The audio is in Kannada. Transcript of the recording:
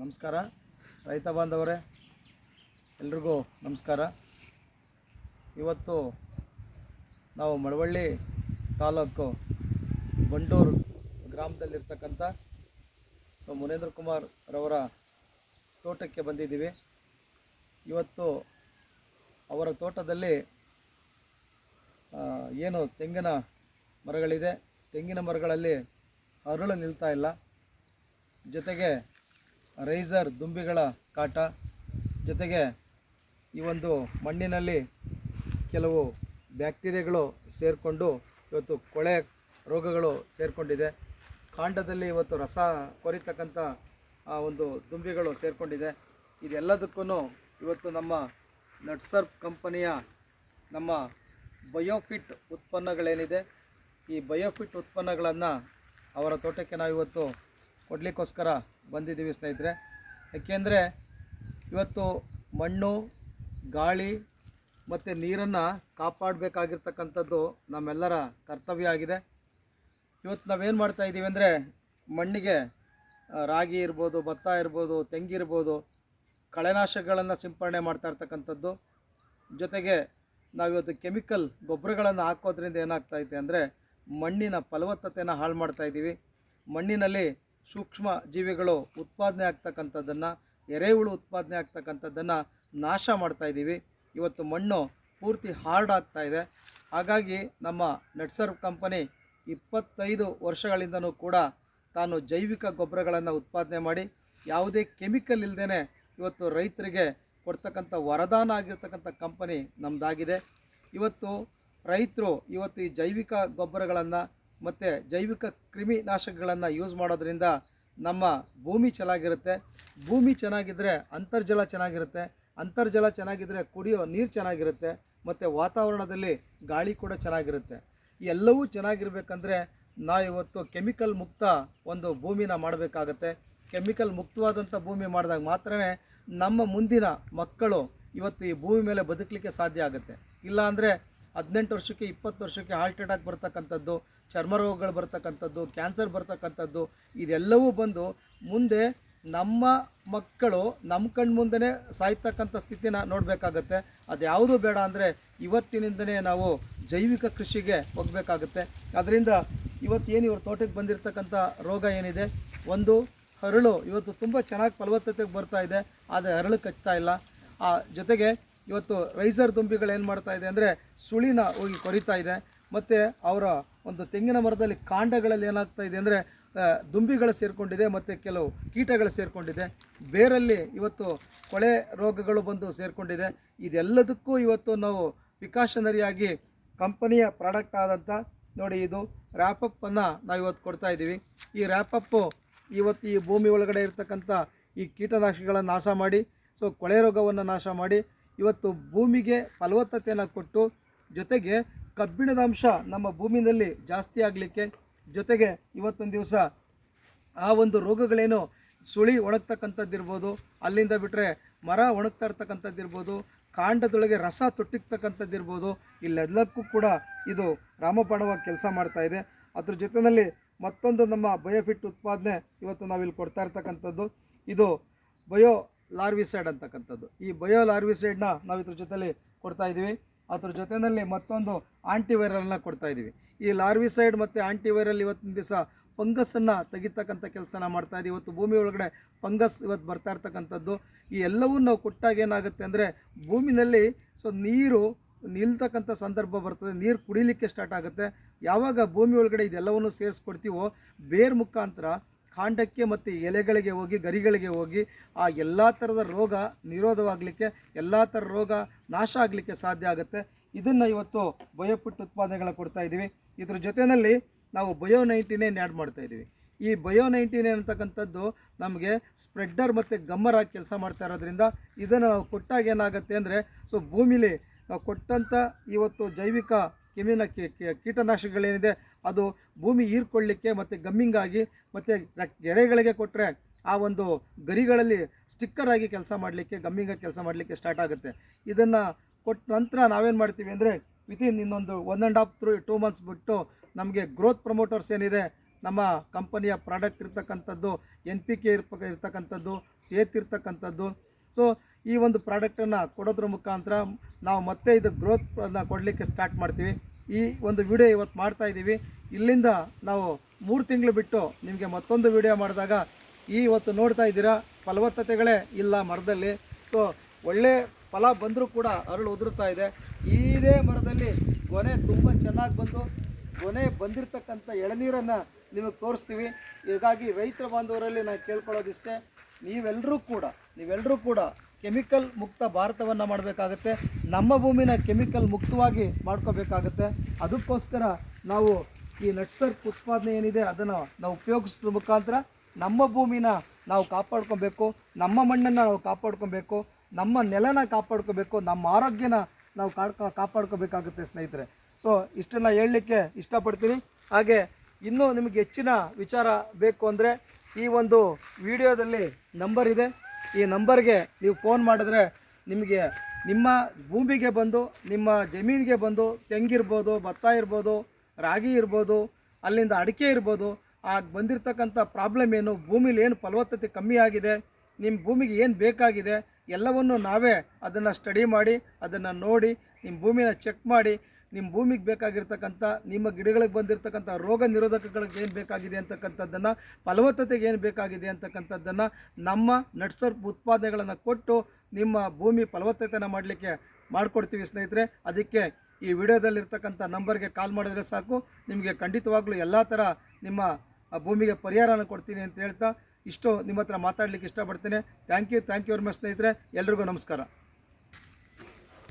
ನಮಸ್ಕಾರ. ರೈತ ಬಾಂಧವರೇ, ಎಲ್ರಿಗೂ ನಮಸ್ಕಾರ. ಇವತ್ತು ನಾವು ಮಳವಳ್ಳಿ ತಾಲೂಕು ಬಂಡೂರು ಗ್ರಾಮದಲ್ಲಿರ್ತಕ್ಕಂಥ ಸೊ ಮುನೇಂದ್ರ ಕುಮಾರ್ ರವರ ತೋಟಕ್ಕೆ ಬಂದಿದ್ದೀವಿ. ಇವತ್ತು ಅವರ ತೋಟದಲ್ಲಿ ಏನು ತೆಂಗಿನ ಮರಗಳಿದೆ. ತೆಂಗಿನ ಮರಗಳಲ್ಲಿ ಅರಳು ನಿಲ್ತಾ ಇಲ್ಲ. ಜೊತೆಗೆ ರೈಸರ್ ದುಂಬಿಗಳ ಕಾಟ. ಜೊತೆಗೆ ಈ ಒಂದು ಮಣ್ಣಿನಲ್ಲಿ ಕೆಲವು ಬ್ಯಾಕ್ಟೀರಿಯಾಗಳು ಸೇರಿಕೊಂಡು ಇವತ್ತು ಕೊಳೆ ರೋಗಗಳು ಸೇರಿಕೊಂಡಿದೆ. ಕಾಂಡದಲ್ಲಿ ಇವತ್ತು ರಸ ಕೊರಿತಕ್ಕಂಥ, ಆ, ಒಂದು ದುಂಬಿಗಳು ಸೇರಿಕೊಂಡಿದೆ. ಇದೆಲ್ಲದಕ್ಕೂ ಇವತ್ತು ನಮ್ಮ ನಟ್ಸರ್ಪ್ ಕಂಪನಿಯ ನಮ್ಮ ಬಯೋಫಿಟ್ ಉತ್ಪನ್ನಗಳೇನಿದೆ, ಈ ಬಯೋಫಿಟ್ ಉತ್ಪನ್ನಗಳನ್ನು ಅವರ ತೋಟಕ್ಕೆ ನಾವು ಇವತ್ತು ಕೊಡಲಿಕ್ಕೋಸ್ಕರ ಬಂದಿದ್ದೀವಿ ಸ್ನೇಹಿತರೆ. ಯಾಕೆಂದರೆ ಇವತ್ತು ಮಣ್ಣು, ಗಾಳಿ ಮತ್ತು ನೀರನ್ನು ಕಾಪಾಡಬೇಕಾಗಿರ್ತಕ್ಕಂಥದ್ದು ನಮ್ಮೆಲ್ಲರ ಕರ್ತವ್ಯ ಆಗಿದೆ. ಇವತ್ತು ನಾವೇನು ಮಾಡ್ತಾ ಇದ್ದೀವಿ ಅಂದರೆ ಮಣ್ಣಿಗೆ ರಾಗಿ ಇರ್ಬೋದು, ಭತ್ತ ಇರ್ಬೋದು ತೆಂಗಿರ್ಬೋದು ಕಳೆನಾಶಕಗಳನ್ನು ಸಿಂಪರಣೆ ಮಾಡ್ತಾ ಇರ್ತಕ್ಕಂಥದ್ದು. ಜೊತೆಗೆ ನಾವಿವತ್ತು ಕೆಮಿಕಲ್ ಗೊಬ್ಬರಗಳನ್ನು ಹಾಕೋದ್ರಿಂದ ಏನಾಗ್ತಾ ಇದೆ ಅಂದರೆ ಮಣ್ಣಿನ ಫಲವತ್ತತೆಯನ್ನು ಹಾಳು ಮಾಡ್ತಾ ಇದ್ದೀವಿ. ಮಣ್ಣಿನಲ್ಲಿ ಸೂಕ್ಷ್ಮ ಜೀವಿಗಳು ಉತ್ಪಾದನೆ ಆಗ್ತಕ್ಕಂಥದ್ದನ್ನು, ಎರೆಹುಳು ಉತ್ಪಾದನೆ ಆಗ್ತಕ್ಕಂಥದ್ದನ್ನು ನಾಶ ಮಾಡ್ತಾ ಇದ್ದೀವಿ ಇವತ್ತು ಮಣ್ಣು ಪೂರ್ತಿ ಹಾರ್ಡ್ ಆಗ್ತಾ ಇದೆ. ಹಾಗಾಗಿ ನಮ್ಮ ನೆಟ್ಸರ್ವ್ ಕಂಪನಿ ಇಪ್ಪತ್ತೈದು ವರ್ಷಗಳಿಂದನೂ ಕೂಡ ತಾನು ಜೈವಿಕ ಗೊಬ್ಬರಗಳನ್ನು ಉತ್ಪಾದನೆ ಮಾಡಿ, ಯಾವುದೇ ಕೆಮಿಕಲ್ ಇಲ್ಲದೇ ಇವತ್ತು ರೈತರಿಗೆ ಕೊಡ್ತಕ್ಕಂಥ ವರದಾನ ಆಗಿರ್ತಕ್ಕಂಥ ಕಂಪನಿ ನಮ್ಮದಾಗಿದೆ ಇವತ್ತು ರೈತರು ಇವತ್ತು ಈ ಜೈವಿಕ ಗೊಬ್ಬರಗಳನ್ನು ಮತ್ತು ಜೈವಿಕ ಕ್ರಿಮಿನಾಶಕಗಳನ್ನು ಯೂಸ್ ಮಾಡೋದ್ರಿಂದ ನಮ್ಮ ಭೂಮಿ ಚೆನ್ನಾಗಿರುತ್ತೆ. ಭೂಮಿ ಚೆನ್ನಾಗಿದ್ದರೆ ಅಂತರ್ಜಲ ಚೆನ್ನಾಗಿರುತ್ತೆ. ಅಂತರ್ಜಲ ಚೆನ್ನಾಗಿದ್ದರೆ ಕುಡಿಯೋ ನೀರು ಚೆನ್ನಾಗಿರುತ್ತೆ. ಮತ್ತು ವಾತಾವರಣದಲ್ಲಿ ಗಾಳಿ ಕೂಡ ಚೆನ್ನಾಗಿರುತ್ತೆ. ಎಲ್ಲವೂ ಚೆನ್ನಾಗಿರಬೇಕಂದ್ರೆ ನಾವು ಇವತ್ತು ಕೆಮಿಕಲ್ ಮುಕ್ತ ಒಂದು ಭೂಮಿನ ಮಾಡಬೇಕಾಗತ್ತೆ. ಕೆಮಿಕಲ್ ಮುಕ್ತವಾದಂಥ ಭೂಮಿ ಮಾಡಿದಾಗ ಮಾತ್ರನೇ ನಮ್ಮ ಮುಂದಿನ ಮಕ್ಕಳು ಇವತ್ತು ಈ ಭೂಮಿ ಮೇಲೆ ಬದುಕಲಿಕ್ಕೆ ಸಾಧ್ಯ ಆಗುತ್ತೆ. ಇಲ್ಲಾಂದರೆ ಹದಿನೆಂಟು ವರ್ಷಕ್ಕೆ ಇಪ್ಪತ್ತು ವರ್ಷಕ್ಕೆ ಹಾರ್ಟ್ ಅಟ್ಯಾಕ್ ಬರ್ತಕ್ಕಂಥದ್ದು ಚರ್ಮ ರೋಗಗಳು ಬರ್ತಕ್ಕಂಥದ್ದು, ಕ್ಯಾನ್ಸರ್ ಬರ್ತಕ್ಕಂಥದ್ದು, ಇದೆಲ್ಲವೂ ಬಂದು ಮುಂದೆ ನಮ್ಮ ಮಕ್ಕಳು ನಮ್ಮ ಕಣ್ಣು ಮುಂದೆ ಸಾಯ್ತಕ್ಕಂಥ ಸ್ಥಿತಿನ ನೋಡಬೇಕಾಗತ್ತೆ. ಅದು ಯಾವುದು ಬೇಡ ಅಂದರೆ ಇವತ್ತಿನಿಂದನೇ ನಾವು ಜೈವಿಕ ಕೃಷಿಗೆ ಹೋಗಬೇಕಾಗುತ್ತೆ. ಅದರಿಂದ ಇವತ್ತೇನು ಇವ್ರ ತೋಟಕ್ಕೆ ಬಂದಿರತಕ್ಕಂಥ ರೋಗ ಏನಿದೆ? ಒಂದು, ಹರಳು ಇವತ್ತು ತುಂಬ ಚೆನ್ನಾಗಿ ಫಲವತ್ತತೆಗೆ ಬರ್ತಾ ಇದೆ, ಆದರೆ ಹರಳು ಕಚ್ತಾ ಇಲ್ಲ. ಆ, ಜೊತೆಗೆ ಇವತ್ತು ರೈಸರ್ ದುಂಬಿಗಳು ಏನು ಮಾಡ್ತಾ ಇದೆ ಅಂದರೆ ಸುಳಿನ ಹೋಗಿ ಕೊರಿತಾ ಇದೆ. ಮತ್ತು ಅವರ ಒಂದು ತೆಂಗಿನ ಮರದಲ್ಲಿ ಕಾಂಡಗಳಲ್ಲಿ ಏನಾಗ್ತಾ ಇದೆ ಅಂದರೆ ದುಂಬಿಗಳು ಸೇರಿಕೊಂಡಿದೆ ಮತ್ತು ಕೆಲವು ಕೀಟಗಳು ಸೇರಿಕೊಂಡಿದೆ. ಬೇರಲ್ಲಿ ಇವತ್ತು ಕೊಳೆ ರೋಗಗಳು ಬಂದು ಸೇರಿಕೊಂಡಿದೆ. ಇದೆಲ್ಲದಕ್ಕೂ ಇವತ್ತು ನಾವು ವಿಕಾಷನರಿಯಾಗಿ ಕಂಪನಿಯ ಪ್ರಾಡಕ್ಟ್ ಆದಂಥ ನೋಡಿ ಇದು ರ್ಯಾಪಪ್ಪನ್ನು ನಾವು ಇವತ್ತು ಕೊಡ್ತಾ ಇದ್ದೀವಿ. ಈ ರ್ಯಾಪಪ್ಪು ಇವತ್ತು ಈ ಭೂಮಿ ಒಳಗಡೆ ಇರತಕ್ಕಂಥ ಈ ಕೀಟನಾಶಕಗಳನ್ನು ನಾಶ ಮಾಡಿ ಸೊ ಕೊಳೆ ರೋಗವನ್ನು ನಾಶ ಮಾಡಿ, ಇವತ್ತು ಭೂಮಿಗೆ ಫಲವತ್ತತೆಯನ್ನು ಕೊಟ್ಟು ಜೊತೆಗೆ ಕಬ್ಬಿಣದ ಅಂಶ ನಮ್ಮ ಭೂಮಿನಲ್ಲಿ ಜಾಸ್ತಿ ಆಗಲಿಕ್ಕೆ ಜೊತೆಗೆ ಇವತ್ತೊಂದು ದಿವಸ ಆ ಒಂದು ರೋಗಗಳೇನು ಸುಳಿ ಒಣಗ್ತಕ್ಕಂಥದ್ದಿರ್ಬೋದು, ಅಲ್ಲಿಂದ ಬಿಟ್ಟರೆ ಮರ ಒಣಗ್ತಾ ಇರ್ತಕ್ಕಂಥದ್ದಿರ್ಬೋದು, ಕಾಂಡದೊಳಗೆ ರಸ ತೊಟ್ಟಿರ್ತಕ್ಕಂಥದ್ದಿರ್ಬೋದು, ಇಲ್ಲೆಲ್ಲಕ್ಕೂ ಕೂಡ ಇದು ರಾಮಬಾಣವಾಗಿ ಕೆಲಸ ಮಾಡ್ತಾ ಇದೆ. ಅದ್ರ ಜೊತೆಯಲ್ಲಿ ಮತ್ತೊಂದು ನಮ್ಮ ಬಯೋಫಿಟ್ ಉತ್ಪಾದನೆ ಇವತ್ತು ನಾವಿಲ್ಲಿ ಕೊಡ್ತಾ ಇರ್ತಕ್ಕಂಥದ್ದು, ಇದು ಬಯೋ ಲಾರ್ವಿಸೈಡ್ ಅಂತಕ್ಕಂಥದ್ದು. ಈ ಬಯೋ ಲಾರ್ವಿಸೈಡ್ನ ನಾವು ಇದ್ರ ಜೊತೆಯಲ್ಲಿ ಕೊಡ್ತಾ ಇದ್ದೀವಿ ಅದ್ರ ಜೊತೆಯಲ್ಲಿ ಮತ್ತೊಂದು ಆಂಟಿವೈರಲ್ನ ಕೊಡ್ತಾ ಇದ್ದೀವಿ ಈ ಲಾರ್ವಿಸೈಡ್ ಮತ್ತು ಆಂಟಿವೈರಲ್ ಇವತ್ತಿನ ದಿವಸ ಫಂಗಸ್ಸನ್ನು ತೆಗಿತಕ್ಕಂಥ ಕೆಲಸನ ಮಾಡ್ತಾ ಇದ್ದೀವಿ ಇವತ್ತು ಭೂಮಿ ಒಳಗಡೆ ಫಂಗಸ್ ಇವತ್ತು ಬರ್ತಾ ಇರ್ತಕ್ಕಂಥದ್ದು. ಈ ಎಲ್ಲವೂ ನಾವು ಕೊಟ್ಟಾಗ ಏನಾಗುತ್ತೆ ಅಂದರೆ ಭೂಮಿನಲ್ಲಿ ಸೊ ನೀರು ನಿಲ್ತಕ್ಕಂಥ ಸಂದರ್ಭ ಬರ್ತದೆ. ನೀರು ಕುಡಿಲಿಕ್ಕೆ ಸ್ಟಾರ್ಟ್ ಆಗುತ್ತೆ. ಯಾವಾಗ ಭೂಮಿ ಒಳಗಡೆ ಇದೆಲ್ಲವನ್ನು ಸೇರಿಸ್ಕೊಡ್ತೀವೋ ಬೇರ್ ಮುಖಾಂತರ ಕಾಂಡಕ್ಕೆ ಮತ್ತು ಎಲೆಗಳಿಗೆ ಹೋಗಿ, ಗರಿಗಳಿಗೆ ಹೋಗಿ ಆ ಎಲ್ಲ ಥರದ ರೋಗ ನಿರೋಧವಾಗಲಿಕ್ಕೆ, ಎಲ್ಲ ಥರ ರೋಗ ನಾಶ ಆಗಲಿಕ್ಕೆ ಸಾಧ್ಯ ಆಗುತ್ತೆ. ಇದನ್ನು ಇವತ್ತು ಬಯೋಪಿಟ್ ಉತ್ಪಾದನೆಗಳ ಕೊಡ್ತಾ ಇದ್ದೀವಿ ಇದ್ರ ಜೊತೆಯಲ್ಲಿ ನಾವು ಬಯೋ ನೈಂಟಿನೇನ್ ಆ್ಯಡ್ ಮಾಡ್ತಾ ಇದ್ದೀವಿ ಈ ಬಯೋ ನೈಂಟಿನೇನ್ ಅಂತಕ್ಕಂಥದ್ದು ನಮಗೆ ಸ್ಪ್ರೆಡ್ಡರ್ ಮತ್ತು ಗಮ್ಮರ್ ಆಗಿ ಕೆಲಸ ಮಾಡ್ತಾ ಇರೋದ್ರಿಂದ ಇದನ್ನು ನಾವು ಕೊಟ್ಟಾಗ ಏನಾಗುತ್ತೆ ಅಂದರೆ, ಸೊ ಭೂಮಿಲಿ ನಾವು ಕೊಟ್ಟಂಥ ಇವತ್ತು ಜೈವಿಕ ಕೆಮಿನ ಕೀಟನಾಶಕಗಳೇನಿದೆ ಅದು ಭೂಮಿ ಹೀರ್ಕೊಳ್ಳಿಕ್ಕೆ ಮತ್ತು ಗಮ್ಮಿಂಗ್ ಆಗಿ ಮತ್ತು ಗೆರೆಗಳಿಗೆ ಕೊಟ್ಟರೆ ಆ ಒಂದು ಗರಿಗಳಲ್ಲಿ ಸ್ಟಿಕ್ಕರ್ ಆಗಿ ಕೆಲಸ ಮಾಡಲಿಕ್ಕೆ ಗಮ್ಮಿಂಗಾಗಿ ಕೆಲಸ ಮಾಡಲಿಕ್ಕೆ ಸ್ಟಾರ್ಟ್ ಆಗುತ್ತೆ. ಇದನ್ನು ಕೊಟ್ಟ ನಂತರ ನಾವೇನು ಮಾಡ್ತೀವಿ ಅಂದರೆ ವಿತಿನ್ ಇನ್ನೊಂದು one and half through two months ಬಿಟ್ಟು ನಮಗೆ ಗ್ರೋತ್ ಪ್ರಮೋಟರ್ಸ್ ಏನಿದೆ, ನಮ್ಮ ಕಂಪನಿಯ ಪ್ರಾಡಕ್ಟ್ ಇರ್ತಕ್ಕಂಥದ್ದು ಎನ್ ಪಿ ಕೆ ಇರ್ಪ ಇರ್ತಕ್ಕಂಥದ್ದು, ಸೇತ್ ಇರ್ತಕ್ಕಂಥದ್ದು. ಸೊ ಈ ಒಂದು ಪ್ರಾಡಕ್ಟನ್ನು ಕೊಡೋದ್ರ ಮುಖಾಂತರ ನಾವು ಮತ್ತೆ ಇದು ಗ್ರೋತ್ ಕೊಡಲಿಕ್ಕೆ ಸ್ಟಾರ್ಟ್ ಮಾಡ್ತೀವಿ. ಈ ಒಂದು ವಿಡಿಯೋ ಇವತ್ತು ಮಾಡ್ತಾ ಇದ್ದೀವಿ. ಇಲ್ಲಿಂದ ನಾವು ಮೂರು ತಿಂಗಳು ಬಿಟ್ಟು ನಿಮಗೆ ಮತ್ತೊಂದು ವಿಡಿಯೋ ಮಾಡಿದಾಗ ಈ ಇವತ್ತು ನೋಡ್ತಾ ಇದ್ದೀರಾ, ಫಲವತ್ತತೆಗಳೇ ಇಲ್ಲ ಮರದಲ್ಲಿ. ಸೊ ಒಳ್ಳೆ ಫಲ ಬಂದರೂ ಕೂಡ ಅರಳು ಉದುರುತ್ತಾ ಇದೆ. ಇದೇ ಮರದಲ್ಲಿ ಗೊನೆ ತುಂಬ ಚೆನ್ನಾಗಿ ಬಂದು ಕೊನೆ ಬಂದಿರತಕ್ಕಂಥ ಎಳನೀರನ್ನು ನಿಮಗೆ ತೋರಿಸ್ತೀವಿ. ಹೀಗಾಗಿ ರೈತರ ಬಾಂಧವರಲ್ಲಿ ನಾನು ಕೇಳ್ಕೊಳ್ಳೋದಿಷ್ಟೇ ನೀವೆಲ್ಲರೂ ಕೂಡ ನೀವೆಲ್ಲರೂ ಕೂಡ ಕೆಮಿಕಲ್ ಮುಕ್ತ ಭಾರತವನ್ನು ಮಾಡಬೇಕಾಗತ್ತೆ. ನಮ್ಮ ಭೂಮಿನ ಕೆಮಿಕಲ್ ಮುಕ್ತವಾಗಿ ಮಾಡ್ಕೋಬೇಕಾಗತ್ತೆ. ಅದಕ್ಕೋಸ್ಕರ ನಾವು ಈ ನಟ್ಸರ್ಕ್ ಉತ್ಪಾದನೆ ಏನಿದೆ ಅದನ್ನು ನಾವು ಉಪಯೋಗಿಸೋದ್ರ ಮುಖಾಂತರ ನಮ್ಮ ಭೂಮಿನ ನಾವು ಕಾಪಾಡ್ಕೊಬೇಕು. ನಮ್ಮ ಮಣ್ಣನ್ನು ನಾವು ಕಾಪಾಡ್ಕೊಬೇಕು. ನಮ್ಮ ನೆಲನ ಕಾಪಾಡ್ಕೋಬೇಕು. ನಮ್ಮ ಆರೋಗ್ಯನ ನಾವು ಕಾಡ್ಕೊ ಕಾಪಾಡ್ಕೋಬೇಕಾಗುತ್ತೆ ಸ್ನೇಹಿತರೆ. ಸೊ ಇಷ್ಟನ್ನು ಹೇಳಲಿಕ್ಕೆ ಇಷ್ಟಪಡ್ತೀನಿ. ಹಾಗೆ ಇನ್ನೂ ನಿಮಗೆ ಹೆಚ್ಚಿನ ವಿಚಾರ ಬೇಕು ಅಂದರೆ ಈ ಒಂದು ವಿಡಿಯೋದಲ್ಲಿ ನಂಬರ್ ಇದೆ. ಈ ನಂಬರ್ಗೆ ನೀವು ಫೋನ್ ಮಾಡಿದ್ರೆ ನಿಮಗೆ ನಿಮ್ಮ ಭೂಮಿಗೆ ಬಂದು, ನಿಮ್ಮ ಜಮೀನಿಗೆ ಬಂದು ತೆಂಗಿರ್ಬೋದು ಭತ್ತ ಇರ್ಬೋದು, ರಾಗಿ ಇರ್ಬೋದು, ಅಲ್ಲಿಂದ ಅಡಿಕೆ ಇರ್ಬೋದು, ಆ ಬಂದಿರತಕ್ಕಂಥ ಪ್ರಾಬ್ಲಮ್ ಏನು, ಭೂಮಿಲಿ ಏನು ಫಲವತ್ತತೆ ಕಮ್ಮಿ ಆಗಿದೆ, ನಿಮ್ಮ ಭೂಮಿಗೆ ಏನು ಬೇಕಾಗಿದೆ, ಎಲ್ಲವನ್ನು ನಾವೇ ಅದನ್ನು ಸ್ಟಡಿ ಮಾಡಿ, ಅದನ್ನು ನೋಡಿ, ನಿಮ್ಮ ಭೂಮಿನ ಚೆಕ್ ಮಾಡಿ ನಿಮ್ಮ ಭೂಮಿಗೆ ಬೇಕಾಗಿರ್ತಕ್ಕಂಥ, ನಿಮ್ಮ ಗಿಡಗಳಿಗೆ ಬಂದಿರತಕ್ಕಂಥ ರೋಗ ನಿರೋಧಕಗಳಿಗೆ ಏನು ಬೇಕಾಗಿದೆ ಅಂತಕ್ಕಂಥದ್ದನ್ನು, ಫಲವತ್ತತೆಗೆ ಏನು ಬೇಕಾಗಿದೆ ಅಂತಕ್ಕಂಥದ್ದನ್ನು ನಮ್ಮ ನಟ್ಸರ್ ಉತ್ಪಾದನೆಗಳನ್ನು ಕೊಟ್ಟು ನಿಮ್ಮ ಭೂಮಿ ಫಲವತ್ತತೆನ ಮಾಡಲಿಕ್ಕೆ ಮಾಡಿಕೊಡ್ತೀವಿ ಸ್ನೇಹಿತರೆ. ಅದಕ್ಕೆ ಈ ವಿಡಿಯೋದಲ್ಲಿರ್ತಕ್ಕಂಥ ನಂಬರ್ಗೆ ಕಾಲ್ ಮಾಡಿದ್ರೆ ಸಾಕು. ನಿಮಗೆ ಖಂಡಿತವಾಗ್ಲೂ ಎಲ್ಲ ಥರ ನಿಮ್ಮ ಭೂಮಿಗೆ ಪರಿಹಾರನ ಕೊಡ್ತೀನಿ ಅಂತ ಹೇಳ್ತಾ ಇಷ್ಟು ನಿಮ್ಮ ಹತ್ರ ಮಾತಾಡಲಿಕ್ಕೆ ಇಷ್ಟಪಡ್ತೇನೆ. Thank you thank you very much ಸ್ನೇಹಿತರೆ. ಎಲ್ರಿಗೂ ನಮಸ್ಕಾರ.